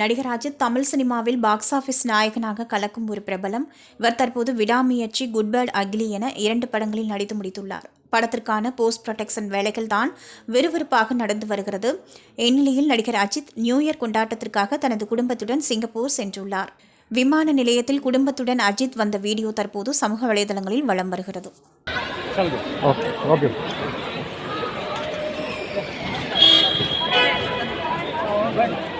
நடிகர் அஜித் தமிழ் சினிமாவில் box office நாயகனாக கலக்கும் ஒரு பிரபலம். இவர் தற்போது விடாமுயற்சி குட் பேட் அகிலி என இரண்டு படங்களில் நடித்து முடித்துள்ளார். படத்திற்கான போஸ்ட் ப்ரொடெக்ஷன் வேலைகள் தான் விறுவிறுப்பாக நடந்து வருகிறது. இந்நிலையில் நடிகர் அஜித் நியூ இயர் கொண்டாட்டத்திற்காக தனது குடும்பத்துடன் சிங்கப்பூர் சென்றுள்ளார். விமான நிலையத்தில் குடும்பத்துடன் அஜித் வந்த வீடியோ தற்போது சமூக வலைதளங்களில் வலம் வருகிறது.